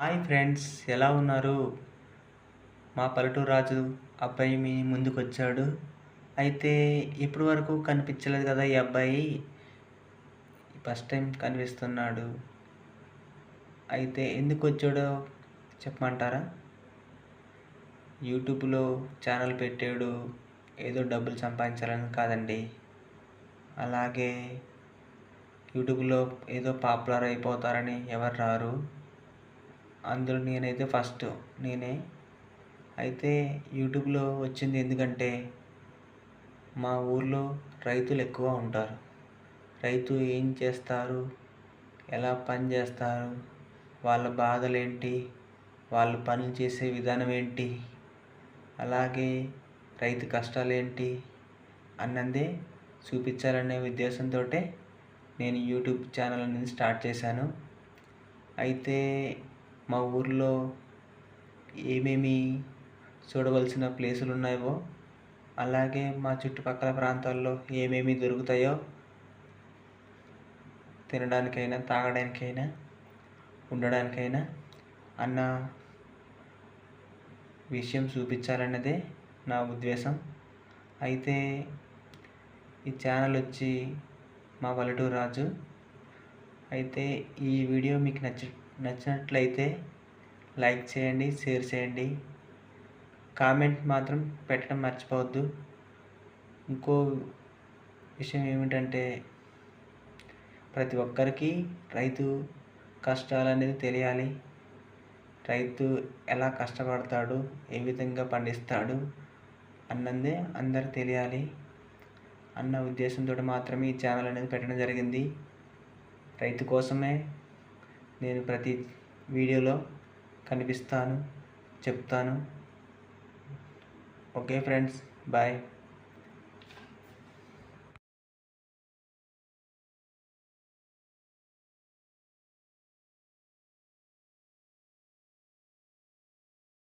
Hi friends ఎలా ఉన్నారు? మా పల్లెటూరు రాజు అబ్బాయి మీ ముందుకు వచ్చాడు అయితే ఇప్పటి వరకు కనిపించలేదు కదా ఈ అబ్బాయి. ఫస్ట్ టైం కనిపిస్తున్నాడు. అయితే ఎందుకు వచ్చాడో చెప్పమంటారా? యూట్యూబ్లో ఛానల్ పెట్టాడు. ఏదో డబ్బులు సంపాదించాలని కాదండి. అలాగే యూట్యూబ్లో ఏదో పాపులర్ అయిపోతారని ఎవరు రారు. అందులో నేనైతే ఫస్ట్ నేనే. అయితే యూట్యూబ్లో వచ్చింది ఎందుకంటే మా ఊర్లో రైతులు ఎక్కువ ఉంటారు. రైతు ఏం చేస్తారు? ఎలా పని చేస్తారు? వాళ్ళ బాధలు ఏంటి వాళ్ళు పనులు చేసే విధానం ఏంటి? అలాగే రైతు కష్టాలు ఏంటి అన్నదే చూపించాలనే ఉద్దేశంతో నేను యూట్యూబ్ ఛానల్ అనేది స్టార్ట్ చేశాను. అయితే మా ఊర్లో ఏమేమి చూడవలసిన ప్లేసులు ఉన్నాయో అలాగే మా చుట్టుపక్కల ప్రాంతాల్లో ఏమేమి దొరుకుతాయో తినడానికైనా తాగడానికైనా ఉండడానికైనా అన్న విషయం చూపించాలన్నదే నా ఉద్దేశం. అయితే ఈ ఛానల్ వచ్చి మా పల్లెటూరు రాజు. అయితే ఈ వీడియో మీకు నచ్చి నచ్చినట్లయితే లైక్ చేయండి షేర్ చేయండి. కామెంట్ మాత్రం పెట్టడం మర్చిపోవద్దు. ఇంకో విషయం ఏమిటంటే ప్రతి ఒక్కరికి రైతు కష్టాలు అనేది తెలియాలి. రైతు ఎలా కష్టపడతాడు ఏ విధంగా పండిస్తాడు అన్నదే అందరు తెలియాలి. అన్న ఉద్దేశంతో మాత్రమే ఈ ఛానల్ అనేది పెట్టడం జరిగింది. రైతు కోసమే నేను ప్రతి వీడియోలో కనిపిస్తాను చెప్తాను. Okay friends bye.